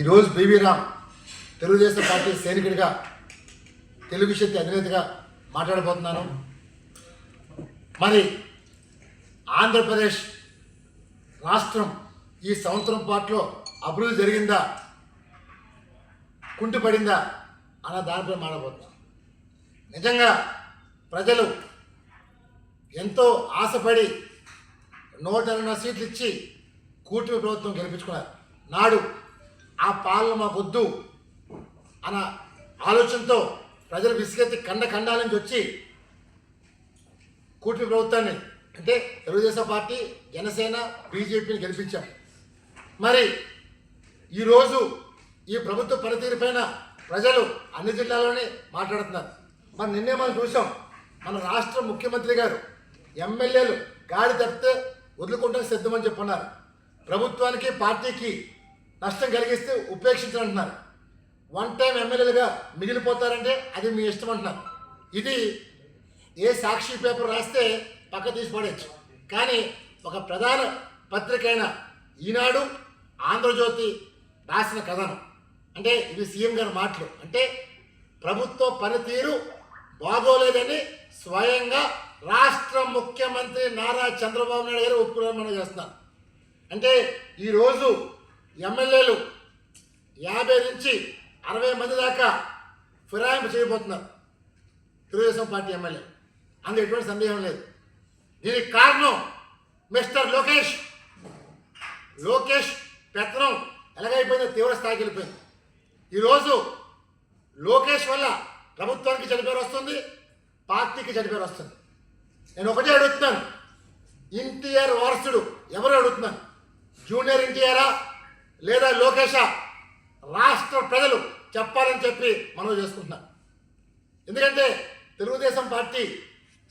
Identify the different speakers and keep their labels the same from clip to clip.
Speaker 1: ఈరోజు B V Ram Telugu Desam party సైనికుడిగా తెలుగు శక్తి అధినేతగా మాట్లాడబోతున్నాను. మరి ఆంధ్రప్రదేశ్ రాష్ట్రం ఈ సంవత్సరం పాటులో అభివృద్ధి జరిగిందా కుంటుపడిందా అన్న దానిపై మాట్లాడబోతున్నాం. నిజంగా ప్రజలు ఎంతో ఆశపడి నూట ఎనభై సీట్లు ఇచ్చి కూటమి ప్రభుత్వం గెలిపించుకున్నారు. నాడు ఆ పాలన మాకు వద్దు అన్న ఆలోచనతో ప్రజలు విసిగెత్తి కండ ఖండాల నుంచి వచ్చి కూటమి ప్రభుత్వాన్ని అంటే తెలుగుదేశం పార్టీ జనసేన బీజేపీని గెలిపించాం మరి ఈరోజు ఈ ప్రభుత్వ పనితీరుపైన ప్రజలు అన్ని జిల్లాల్లోనే మాట్లాడుతున్నారు. మరి నిన్నే మనం చూసాం మన రాష్ట్ర ముఖ్యమంత్రి గారు ఎమ్మెల్యేలు గాడి తప్పితే వదులుకుంటానికి సిద్ధమని చెప్పున్నారు. ప్రభుత్వానికి పార్టీకి నష్టం కలిగిస్తే ఉపేక్షించాలంటున్నారు వన్ టైం ఎమ్మెల్యేలుగా మిగిలిపోతారంటే అది మీ ఇష్టం అంటున్నారు. ఇది ఏ సాక్షి పేపర్ రాస్తే పక్క తీసి పడేయచ్చు. కానీ ఒక ప్రధాన పత్రిక అయిన ఈనాడు ఆంధ్రజ్యోతి రాసిన కథనం. అంటే ఇది సీఎం గారి మాటలు. అంటే ప్రభుత్వ పనితీరు బాగోలేదని స్వయంగా రాష్ట్ర ముఖ్యమంత్రి నారా చంద్రబాబు నాయుడు గారు ఒప్పుకున్నారని చేస్తున్నారు. అంటే ఈరోజు ఎమ్మెల్యేలు యాభై నుంచి అరవై మంది దాకా ఫిరాయింపు చేయబోతున్నారు. Telugu Desam party MLA. అందులో ఎటువంటి సందేహం లేదు. దీనికి కారణం మిస్టర్ లోకేష్. లోకేష్ పెత్తనం ఎలాగైపోయిందో తీవ్ర స్థాయికి వెళ్ళిపోయింది. ఈరోజు లోకేష్ వల్ల ప్రభుత్వానికి చెడు వస్తుంది పార్టీకి చెడు వస్తుంది. నేను ఒకటే అడుగుతున్నాను. ఎన్టీఆర్ వారసుడు ఎవరు అడుగుతున్నాను? జూనియర్ ఎన్టీఆరా? లేదా లోకేష రాష్ట్ర ప్రజలు చెప్పాలని చెప్పి మనం చేసుకుంటున్నాం. ఎందుకంటే తెలుగుదేశం పార్టీ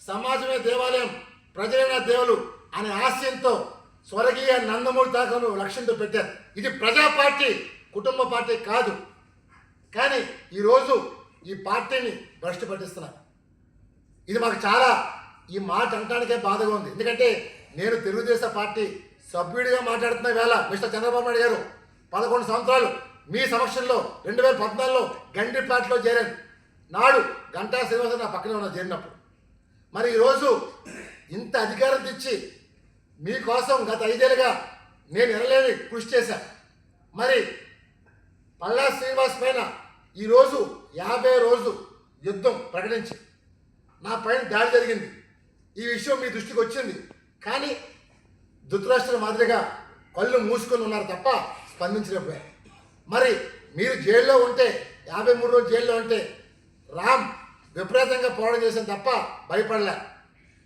Speaker 1: సమాజమే దేవాలయం ప్రజలైన దేవులు అనే ఆశయంతో స్వర్గీయ నందమూరి తాకను లక్ష్యంతో పెట్టారు. ఇది ప్రజా పార్టీ కుటుంబ పార్టీ కాదు. కానీ ఈరోజు ఈ పార్టీని భ్రష్టు పట్టిస్తున్నారు. ఇది మాకు చాలా ఈ మాట అనడానికే బాధగా ఉంది. ఎందుకంటే నేను తెలుగుదేశం పార్టీ సభ్యుడిగా మాట్లాడుతున్న వేళ మిస్టర్ చంద్రబాబు నాయుడు గారు పదకొండు సంవత్సరాలు మీ సమక్షంలో రెండు వేల పద్నాలుగులో గండిపేటలో చేరాను. నాడు గంటా శ్రీనివాస నా పక్కనే ఉన్న చేరినప్పుడు. మరి ఈరోజు ఇంత అధికారం తెచ్చి మీకోసం గత ఐదేళ్ళుగా నేను ఎనలేని కృషి చేశాను మరి పల్లా శ్రీనివాస్ పైన ఈరోజు యాభై రోజు యుద్ధం ప్రకటించి నా పైన దాడి జరిగింది. ఈ విషయం మీ దృష్టికి వచ్చింది. కానీ ధృతరాష్ట్ర మాదిరిగా కళ్ళు మూసుకొని ఉన్నారు తప్ప స్పందించినప్పుడే. మరి మీరు జైల్లో ఉంటే యాభై మూడు రోజులు జైల్లో ఉంటే రామ్ విపరీతంగా పోవడం చేసాం తప్ప భయపడలే.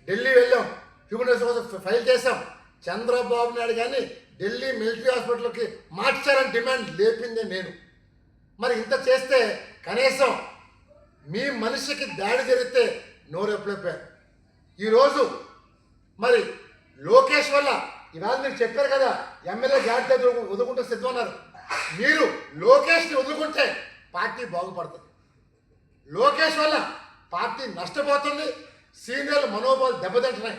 Speaker 1: ఢిల్లీ వెళ్ళాం హ్యూమన్ రైట్స్ కోసం ఫైల్ చేసాం చంద్రబాబు నాయుడు కానీ ఢిల్లీ మిలిటరీ హాస్పిటల్కి మార్చారని డిమాండ్ లేపిందే నేను. మరి ఇంత చేస్తే కనీసం మీ మనిషికి దాడి జరిగితే నోరు ఈరోజు మరి లోకేష్ వల్ల ఇవాళ మీరు చెప్పారు కదా ఎమ్మెల్యే జాగ్రత్త వదులుకుంటే సిద్ధం అన్నారు. మీరు లోకేష్ని వదులుకుంటే పార్టీ బాగుపడుతుంది. లోకేష్ వల్ల పార్టీ నష్టపోతుంది సీనియర్ల మనోభావాలు దెబ్బతింటున్నాయి.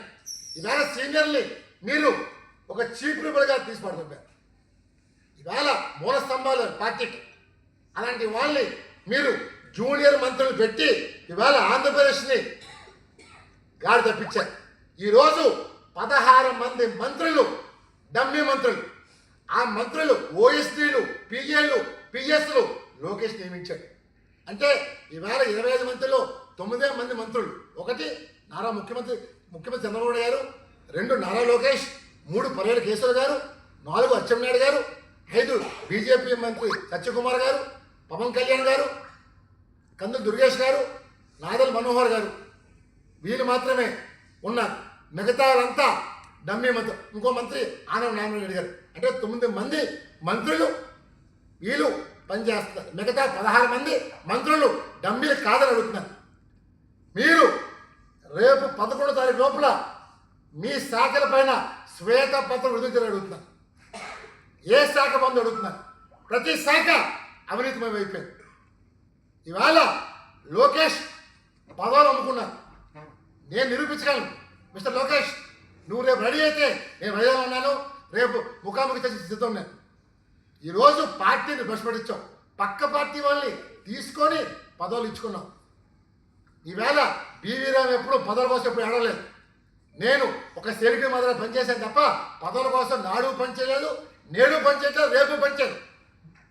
Speaker 1: ఇవాళ సీనియర్ని మీరు ఒక చీఫ్గా తీసి ఇవాళ మూల స్తంభాలు పార్టీకి అలాంటి వాళ్ళని మీరు జూనియర్ మంత్రులు పెట్టి ఇవాళ ఆంధ్రప్రదేశ్ని గాడి తప్పించారు. ఈరోజు పదహారు మంది మంత్రులు డమ్మి మంత్రులు. ఆ మంత్రులు ఓఎస్డీలు పిఏలు పిఎస్లు లోకేష్ నియమించాడు అంటే ఈవేళ ఇరవై ఐదు మంత్రులు తొమ్మిదే మంది మంత్రులు. ఒకటి నారా ముఖ్యమంత్రి ముఖ్యమంత్రి చంద్రబాబు గారు రెండు నారా లోకేష్ మూడు పర్యాల కేశవ్ గారు నాలుగు అచ్చెన్నాయుడు గారు ఐదు బీజేపీ మంత్రి సత్యకుమార్ గారు పవన్ కళ్యాణ్ గారు కందు దుర్గేష్ గారు నాదల్ మనోహర్ గారు. వీళ్ళు మాత్రమే ఉన్నారు. మిగతా వాళ్ళంతా డమ్మీ మంత్రి ఇంకో మంత్రి ఆనవ నారాయణ గారు. అంటే తొమ్మిది మంది మంత్రులు వీళ్ళు పనిచేస్తారు మిగతా పదహారు మంది మంత్రులు డమ్మీలు కాదని అడుగుతున్నారు. మీరు రేపు పదకొండు తారీఖు లోపల మీ శాఖల పైన శ్వేతపత్రం విడుదల అడుగుతున్నారు. ఏ శాఖ బంధు అడుగుతున్నారు? ప్రతి శాఖ అవినీతిమయం అయిపోయింది. ఇవాళ లోకేష్ పదవులు అమ్ముకున్నారు. నేను నిరూపించగలను. మిస్టర్ లోకేష్ నువ్వు రేపు రెడీ అయితే నేను రెడీ ఉన్నాను. రేపు ముఖాముఖి చేసి సిద్ధం నేను. ఈరోజు పార్టీని భ్రష్పడించాం పక్క పార్టీ వాళ్ళని తీసుకొని పదవులు ఇచ్చుకున్నాం. ఈవేళ బీవీ రామ్ ఎప్పుడు పదవుల కోసం ఎప్పుడు ఆడలేదు. నేను ఒక సేవిక మాదిరి పనిచేశాను తప్ప పదవుల కోసం నాడు పనిచేయలేదు నేడు పనిచేయలేదు రేపు పనిచేయదు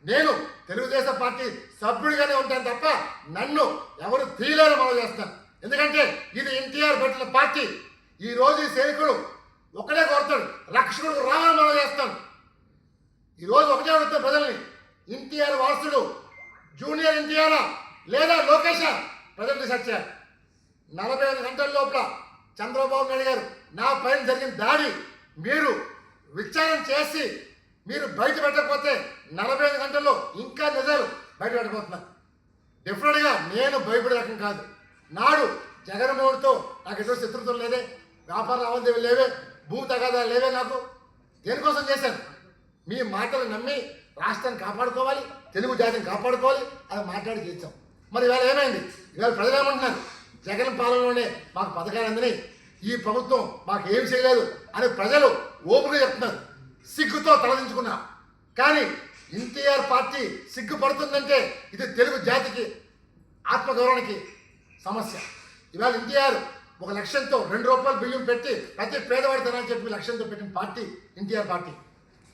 Speaker 1: నేను తెలుగుదేశం పార్టీ సభ్యుడిగానే ఉంటాను తప్ప నన్ను ఎవరు తీయలేరు మనం చేస్తాను ఎందుకంటే ఇది ఎన్టీఆర్ పెట్టిన పార్టీ. ఈరోజు ఈ సైనికుడు ఒకటే కోరుతాడు రక్షకుడు రావాలని మనం చేస్తాను ఈరోజు ఒకటే అడుగుతాం ప్రజల్ని ఎన్టీఆర్ వారసుడు జూనియర్ ఎన్టీఆర్ లేదా లోకేష్ ప్రజలు డిసైడ్ చేయాలి నలభై ఐదు గంటల లోపల చంద్రబాబు నాయుడు గారు నా పైన జరిగిన దాడి మీరు విచారణ చేసి మీరు బయట పెట్టకపోతే నలభై ఐదు గంటల్లో ఇంకా నిజాలు బయట పెట్టబోతున్నారు. డెఫినెట్గా నేను భయపడే రకం కాదు. నాడు జగన్మోహన్తో నాకు ఎటువంటి శత్రుత్వం లేదే. వ్యాపార లావాదేవీలు లేవే భూ తగాదాలు లేవే నాకు. దేనికోసం చేశాను? మీ మాటలు నమ్మి రాష్ట్రాన్ని కాపాడుకోవాలి తెలుగు జాతిని కాపాడుకోవాలి అది మాట్లాడి చేసాం మరి ఇవాళ ఏమైంది? ఇవాళ ప్రజలు ఏమంటున్నారు? జగన్ పాలనలోనే మాకు పథకాలు అందినాయి ఈ ప్రభుత్వం మాకు ఏం చేయలేదు అని ప్రజలు ఓపుగా చెప్తున్నారు. సిగ్గుతో తలదించుకున్నా. కానీ ఎన్టీఆర్ పార్టీ సిగ్గుపడుతుందంటే ఇది తెలుగు జాతికి ఆత్మగౌరవానికి సమస్య. ఇవాళ ఎన్టీఆర్ ఒక లక్ష్యంతో రెండు రూపాయలు బియ్యం పెట్టి ప్రతి పేదవాడి తినాలని చెప్పి లక్ష్యంతో పెట్టిన పార్టీ ఎన్టీఆర్ పార్టీ.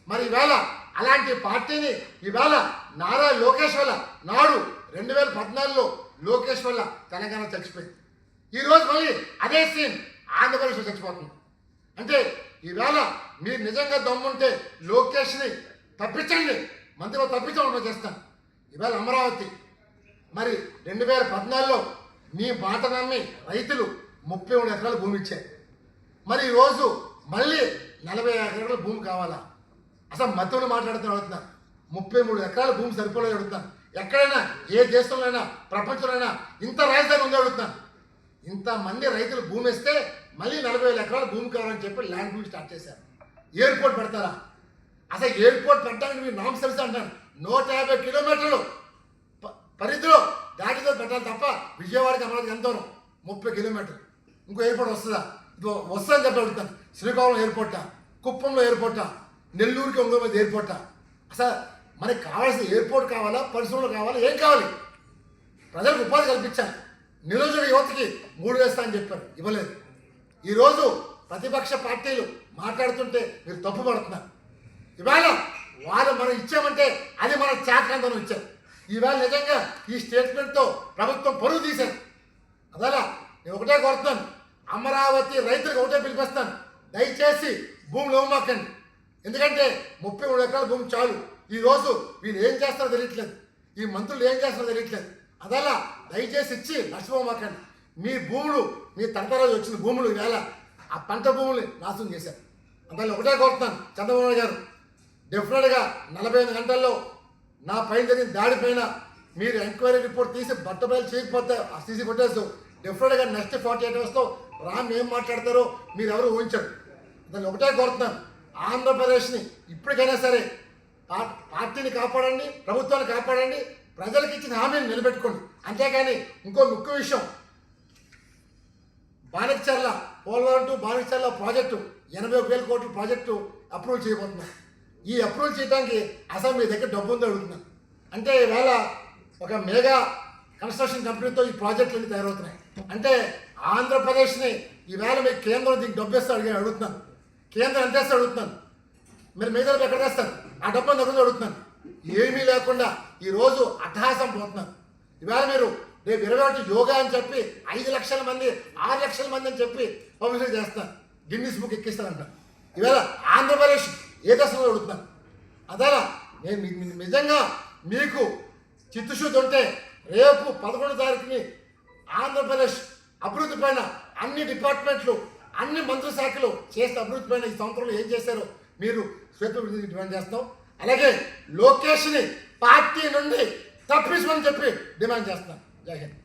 Speaker 1: మరి ఈవేళ అలాంటి పార్టీని ఈవేళ నారా లోకేష్ వల్ల నాడు రెండు వేల పద్నాలుగులో లోకేష్ వల్ల తెలంగాణ చచ్చిపోయింది. ఈరోజు మళ్ళీ అదే సీన్ ఆంధ్రప్రదేశ్లో చచ్చిపోతుంది. అంటే ఈవేళ మీరు నిజంగా దమ్ముంటే లోకేష్ని తప్పించండి. మంత్రిలో తప్పించడం చేస్తాను ఈవేళ అమరావతి మరి రెండు వేల పద్నాలుగులో మీ మాట నమ్మి రైతులు ముప్పై మూడు ఎకరాల భూమి ఇచ్చాయి. మరి ఈరోజు మళ్ళీ నలభై ఎకరాల భూమి కావాలా? అసలు మతంలో మాట్లాడుతూ అడుగుతున్నా ముప్పై మూడు ఎకరాల భూమి సరిపోలేదు అడుగుతాను ఎక్కడైనా ఏ దేశంలోనైనా ప్రపంచంలోనైనా ఇంత రాజధాని ఉందో అడుగుతాను ఇంతమంది రైతులు భూమి ఇస్తే మళ్ళీ నలభై వేల ఎకరాల భూమి కావాలని చెప్పి ల్యాండ్ భూమి స్టార్ట్ చేశారు. ఎయిర్పోర్ట్ పెడతారా? అసలు ఎయిర్పోర్ట్ పెట్టడానికి మీరు నామ్స్ తెలుసు అంటాను నూట యాభై కిలోమీటర్లు ప- పరిధిలో దాటితో పెట్టాలి తప్ప విజయవాడకి అమరావతికి ఎంత దూరం? ముప్పై కిలోమీటర్లు. ఇంకో ఎయిర్పోర్ట్ వస్తుందా? ఇదో వస్తుందని చెప్పి అడుగుతాను శ్రీకాకుళం ఎయిర్పోర్టా కుప్పంలో ఎయిర్పోర్టా నెల్లూరుకి ఒంగోలు ఎయిర్పోర్టా అసలు మనకి కావాల్సిన ఎయిర్పోర్ట్ కావాలా? పరిశ్రమలు కావాలా? ఏం కావాలి? ప్రజలకు ఉపాధి కల్పించాలి. నిరుద్యోగ యువతకి మూడు వేస్తా అని చెప్పారు. ఇవ్వలేదు. ఈరోజు ప్రతిపక్ష పార్టీలు మాట్లాడుతుంటే మీరు తప్పు పడుతున్నారు. ఇవాళ వాళ్ళు మనం ఇచ్చామంటే అది మన చాకాంతనం ఇచ్చారు. ఈవేళ నిజంగా ఈ స్టేట్మెంట్తో ప్రభుత్వం పరువు తీశారు. అదలా నేను ఒకటే కోరుతున్నాను. అమరావతి రైతులకు ఒకటే పిలిపిస్తాను. దయచేసి భూములు ఇవ్వమాకండి ఎందుకంటే ముప్పై మూడు ఎకరాల భూమి చాలు. ఈరోజు వీళ్ళు ఏం చేస్తారో తెలియట్లేదు. ఈ మంత్రులు ఏం చేస్తారో తెలియట్లేదు. అదలా దయచేసి ఇచ్చి నష్టపోమాకండి మీ భూములు మీ తరతరాలు వచ్చిన భూములు వేళ ఆ పంట భూముల్ని నాశనం చేశారు. అందులో ఒకటే కోరుతున్నాను చంద్రబాబు గారు. డెఫినెట్గా నలభై ఐదు గంటల్లో నా పైన జరిగిన దాడి పైన మీరు ఎంక్వైరీ రిపోర్ట్ తీసి బట్టబయలు చేయకపోతే ఆ సీసీ కొట్టేస్తూ డెఫినెట్గా నెక్స్ట్ ఫార్టీ ఎయిట్ అవర్స్లో రామ్ ఏం మాట్లాడతారో మీరు ఎవరు ఊహించరు. దాన్ని ఒకటే కోరుతున్నాను ఆంధ్రప్రదేశ్ని ఇప్పటికైనా సరే పా- పార్టీని కాపాడండి ప్రభుత్వాన్ని కాపాడండి ప్రజలకు ఇచ్చిన హామీని నిలబెట్టుకోండి. అంతేకాని ఇంకో ముఖ్య విషయం బాణిక్చర్ల పోలవరం టు బాణిక్చర్ల ప్రాజెక్టు ఎనభై ఒక వేల కోట్ల ప్రాజెక్టు అప్రూవ్ చేయబోతున్నాం. ఈ అప్రూవ్ చేయడానికి అసలు మీ దగ్గర డబ్బు ఉందో అడుగుతున్నాం. అంటే ఈవేళ ఒక మెగా కన్స్ట్రక్షన్ కంపెనీతో ఈ ప్రాజెక్టులన్నీ తయారవుతున్నాయి. అంటే ఆంధ్రప్రదేశ్ని ఈవేళ మీకు కేంద్రం దీనికి డబ్బు ఇస్తే అడిగి అడుగుతున్నాను. కేంద్రం ఎంత వేస్తే అడుగుతున్నాను. మీరు మీద ఎక్కడ వేస్తారు? ఆ డబ్బు దగ్గర అడుగుతున్నాను. ఏమీ లేకుండా ఈరోజు అట్టహాసం పోతున్నారు ఇవాళ మీరు రేపు ఇరవై ఒకటి యోగా అని చెప్పి ఐదు లక్షల మంది ఆరు లక్షల మంది అని చెప్పి పబ్లిసిటీ చేస్తారు గిన్నీస్ బుక్ ఎక్కిస్తారంట. ఇవాళ ఆంధ్రప్రదేశ్ ఏ దశలో అడుగుతున్నాను? అదాలా నేను నిజంగా మీకు చిత్తశుద్ధి ఉంటే రేపు పదకొండు తారీఖుని ఆంధ్రప్రదేశ్ అభివృద్ధి పైన అన్ని డిపార్ట్మెంట్లు అన్ని మంత్రి శాఖలు చేసిన అభివృద్ధి పైన ఈ సంవత్సరంలో ఏం చేశారో మీరు శ్వేత డిమాండ్ చేస్తాం. అలాగే లోకేష్ని పార్టీ నుండి తప్పించమని చెప్పి డిమాండ్ చేస్తాం. జై హింద్.